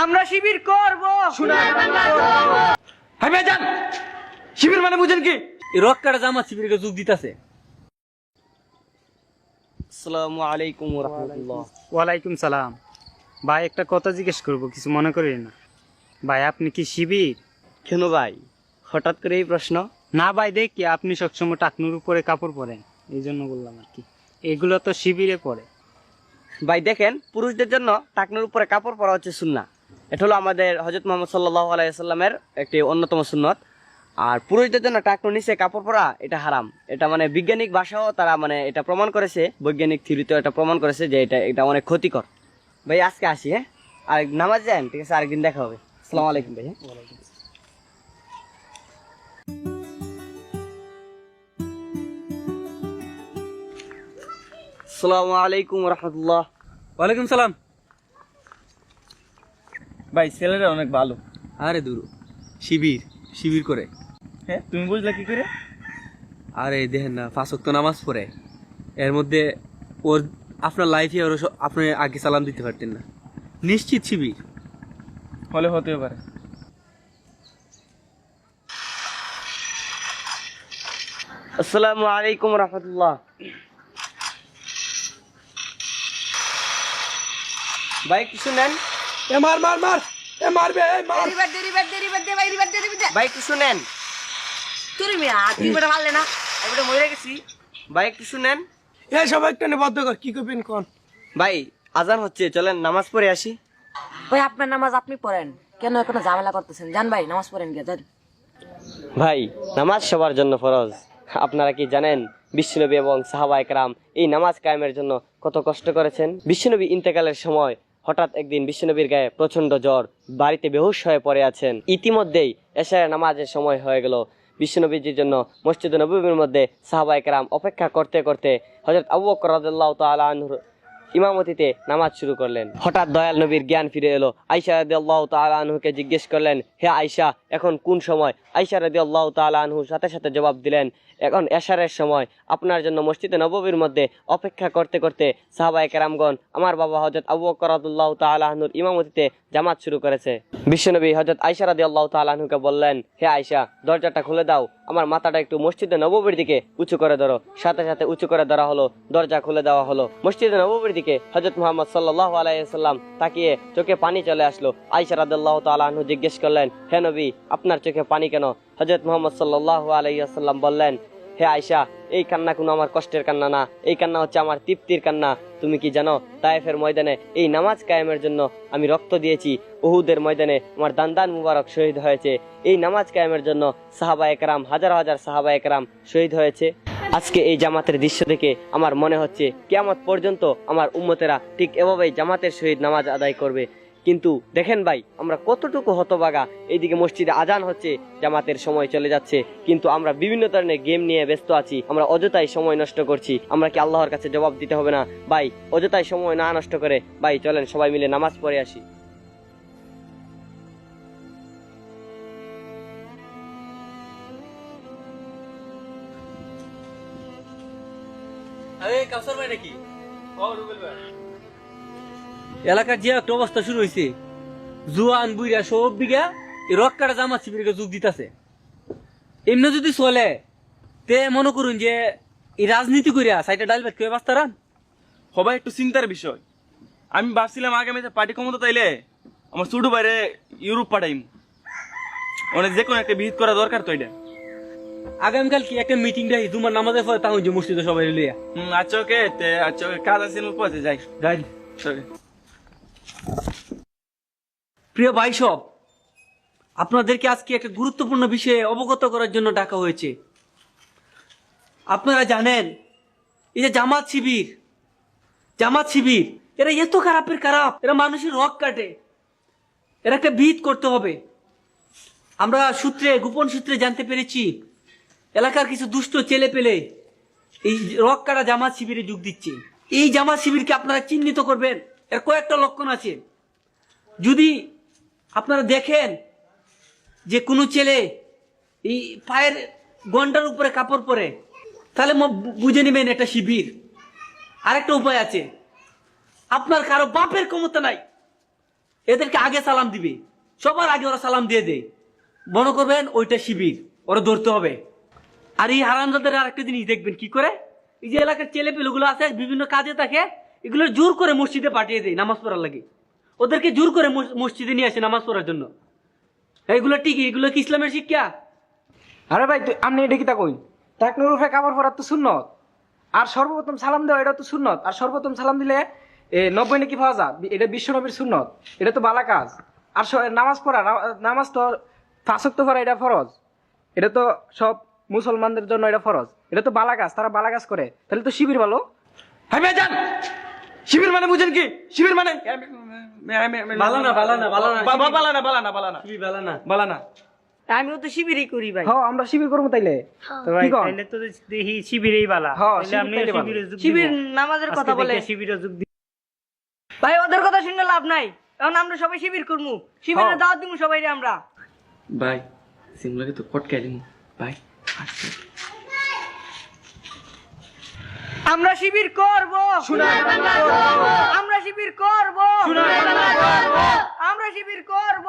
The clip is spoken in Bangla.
আমরা শিবির করব। হ্যাঁ ভাইজান শিবির মানে বুঝেন কি? এই রক কাটা জামাত শিবিরকে যোগ দিতেছে। আসসালামু আলাইকুম রহমতুল্লাহ। ওয়ালাইকুম সালাম। ভাই একটা কথা জিজ্ঞেস করব কিছু মনে করেন না? ভাই আপনি কি শিবির? কেন ভাই? হঠাৎ করে এই প্রশ্ন? না ভাই দেখি আপনি সবসময় টাকনুর উপরে কাপড় পরেন। এই জন্য বললাম আর কি। এগুলো তো শিবিরে পড়ে ভাই দেখেন পুরুষদের জন্য টাকনুর উপরে কাপড় পরা হচ্ছে সুন্না এটা হলো আমাদের হজরত মোহাম্মদ সাল্লাহ আলাইসাল্লামের একটি অন্যতম সুন্নত। আর পুরুষদের জন্য টাকনোর নিচে কাপড় পরা, এটা হারাম। এটা মানে বৈজ্ঞানিক ভাষাও তারা মানে এটা প্রমাণ করেছে, বৈজ্ঞানিক থিওরিতেও এটা প্রমাণ করেছে যে এটা এটা অনেক ক্ষতিকর। ভাই, আজকে আসি হ্যাঁ? আর নামাজ যান, ঠিক আছে, আরেকদিন দেখা হবে। আসসালামু আলাইকুম ভাই হ্যাঁ? আসসালামু আলাইকুম রহমতুল্লাহ। ওয়ালাইকুম সালাম। ভাই ছেলেরা অনেক ভালো। আরে দূর শিবির শিবির করে। হ্যাঁ তুমি বুঝলে কি করে? আরে দেখেন না ফাঁসক তো নামাজ পড়ে। এর মধ্যে ওর আপনার লাইফে ওর আপনি আগে সালাম দিতে পারতেন না। নিশ্চিত শিবির। হলে হতে পারে। আসসালামু আলাইকুম রহমতুল্লাহ। ভাই কিছু নেন? এ মার মার মার। এ মারবে এ মার। রিবার দে রিবার দে রিবার দে ভাই রিবার দে রিবার দে ভাই কিছু নেন তুই মিয়া তুই বেটা মারলে না। আমি বেটা মরে গেছি। ভাই কিছু নেন এ সবাই একটু বদ্ধ কর কি করবেন কোন? ভাই আজান হচ্ছে চলেন নামাজ পড়ে আসি। ভাই আপনার নামাজ আপনি পড়েন। কেন এখনও ঝামেলা করতেছেন? জান ভাই নামাজ পড়েন গিয়ে যান। ভাই নামাজ সবার জন্য ফরজ। আপনারা কি জানেন বিশ্বনবী এবং সাহাবা একরাম এই নামাজ কায়েমের জন্য কত কষ্ট করেছেন? বিশ্বনবী ইন্তেকালের সময় হঠাৎ একদিন বিশ্বনবীর গায়ে প্রচণ্ড জ্বর, বাড়িতে বেহুশ হয়ে পড়ে আছেন। ইতিমধ্যেই এশারের নামাজের সময় হয়ে গেল। বিশ্বনবীজির জন্য মসজিদ নবীর মধ্যে সাহাবা একরাম অপেক্ষা করতে করতে হজরত আবু বকর রাদিয়াল্লাহু তাআলা আনহুর ইমামতিতে নামাজ শুরু করলেন। হঠাৎ দয়াল নবীর জ্ঞান ফিরে এলো। আইসা রাদি আল্লাহ তালা আনহুকে জিজ্ঞেস করলেন, হে আয়সা এখন কোন সময়? আইসা রাদি আল্লাহ তালা আনহু সাথে সাথে জবাব দিলেন এখন এশারের সময়। আপনার জন্য মসজিদে নববীর মধ্যে অপেক্ষা করতে করতে সাহাবাই কেরামগণ আমার বাবা হজরত আবু তাআলা আনহুর ইমামতিতে জামাত শুরু করেছে। বিশ্বনবী হজরত আইসা রাদি আল্লাহ তালা আনহুকে বললেন, হে আয়সা দরজাটা খুলে দাও। আমার মাথাটা একটু মসজিদে নববীর দিকে উঁচু করে ধরো। সাথে সাথে উঁচু করে ধরা হলো, দরজা খুলে দেওয়া হলো। মসজিদে নববীর দিকে হজরত মোহাম্মদ সাল্লাহ আলাইসাল্লাম তাকিয়ে চোখে পানি চলে আসলো। আইসা রাদাল্লাহ তালাহু জিজ্ঞেস করলেন, হে নবী, আপনার চোখে পানি কেন? হজরত মোহাম্মদ সাল্লাহ আলাইসাল্লাম বললেন হে আয়সা এই কান্না কোনো আমার কষ্টের কান্না না। এই কান্না হচ্ছে আমার তৃপ্তির কান্না। তুমি কি জানো, তায়েফের ময়দানে এই নামাজ কায়েমের জন্য আমি রক্ত দিয়েছি। উহুদের ময়দানে আমার দান্দান মুবারক শহীদ হয়েছে। এই নামাজ কায়েমের জন্য সাহাবা একরাম, হাজার হাজার সাহাবা একরাম শহীদ হয়েছে। আজকে এই জামাতের দৃশ্য দেখে আমার মনে হচ্ছে, কেয়ামত পর্যন্ত আমার উম্মতেরা ঠিক এভাবেই জামাতের শহীদ নামাজ আদায় করবে। কিন্তু দেখেন ভাই, আমরা কতটুকু হতবাগা এইদিকে মসজিদে আজান হচ্ছে, জামাতের সময় চলে যাচ্ছে, কিন্তু আমরা বিভিন্ন ধরনের গেম নিয়ে ব্যস্ত আছি, আমরা অযথাই সময় নষ্ট করছি, আমরা কি আল্লাহর কাছে জবাব দিতে হবে না? ভাই, অযথাই সময় না নষ্ট করে, ভাই, চলেন সবাই মিলে নামাজ পড়ে আসি। আরে কাউসার ভাই নাকি? এলাকার যে একটা অবস্থা শুরু হয়েছে জুয়ান বুইরা সব বিঘা এই রক কাটা জামাত শিবিরকে যোগ দিতেছে। এমনি যদি চলে তে মনে করুন যে এই রাজনীতি করিয়া সাইটে ডাল ভাত খেয়ে বাস্তারান সবাই একটু চিন্তার বিষয়। আমি ভাবছিলাম আগামীতে পার্টি ক্ষমতা তাইলে আমার ছোট বাইরে ইউরোপ পাঠাইম। মানে যে কোনো একটা বিহিত করা দরকার তো এটা। আগামীকাল কি একটা মিটিং ডাই তোমার নামাজের পরে? যে মসজিদে সবাই লিয়া হুম আচ্ছা ওকে আচ্ছা ওকে কাজ আছে পথে যাই। যাই সরি। প্রিয় ভাই সব আপনাদেরকে আজকে একটা গুরুত্বপূর্ণ বিষয়ে অবগত করার জন্য ডাকা হয়েছে। আপনারা জানেন, এই যে জামাত শিবির জামাত শিবির, এরা এত খারাপের খারাপ, এরা মানুষের রক কাটে। এরা একটা বিহিত করতে হবে। আমরা সূত্রে, গোপন সূত্রে জানতে পেরেছি, এলাকার কিছু দুষ্ট ছেলে পেলে এই রক কাটা জামাত শিবিরে যোগ দিচ্ছে। এই জামাত শিবিরকে আপনারা চিহ্নিত করবেন। এর কয়েকটা লক্ষণ আছে। যদি আপনারা দেখেন যে কোনো ছেলে এই পায়ের গন্ডার উপরে, কাপড় পরে, তাহলে বুঝে নেবেন এটা শিবির। আরেকটা উপায় আছে। আপনার কারও বাপের ক্ষমতা নাই। এদেরকে আগে সালাম দিবে। সবার আগে ওরা সালাম দিয়ে দেয়। মনে করবেন ওইটা শিবির। ওরা ধরতে হবে। আর এই হারামজাদের আর একটা জিনিস দেখবেন কি করে? এই যে এলাকার ছেলে পেলেগুলো আছে, বিভিন্ন কাজে থাকে এগুলো জোর করে মসজিদে পাঠিয়ে দেয় নামাজ পড়ার লাগে। ওদেরকে জোর করে মসজিদে নিয়ে আসে নামাজ পড়ার জন্য। এইগুলো ঠিক এগুলো কি ইসলামের শিক্ষা? আরে ভাই তুই আপনি এটা কিতা কই? টাকনুর কাপড় পরার তো সুন্নত। আর সর্বপ্রথম সালাম দেওয়া এটা তো সুন্নত। আর সর্বপ্রথম সালাম দিলে এ নব্বই নাকি পাওয়া যায় এটা বিশ্ব নবীর সুন্নত। এটা তো বালা কাজ। আর নামাজ পড়া নামাজ তো ফাঁসক তো পড়া এটা ফরজ। এটা তো সব মুসলমানদের জন্য এটা ফরজ। এটা তো বালা কাজ তারা বালা কাজ করে। তাহলে তো শিবির ভালো। হ্যাঁ ভাই যান শিবির মানে বুঝেন কি? শিবির মানে আমিও তো শিবিরই করি ভাই। হ্যাঁ আমরা শিবির করব তাইলে? তাইলে তো দেখি শিবিরেই বালা। হ্যাঁ, শিবির। নামাজের কথা বলে। শিবিরে যোগ ভাই ওদের কথা শুনে লাভ নাই। এখন আমরা সবাই শিবির করব শিবিরে হ্যাঁ। দাওয়াত দিব সবাই আমরা। ভাই সিমলাকে তো কটকাই দিমু। ভাই আমরা শিবির করব। আমরা শিবির করব। আমরা শিবির করব।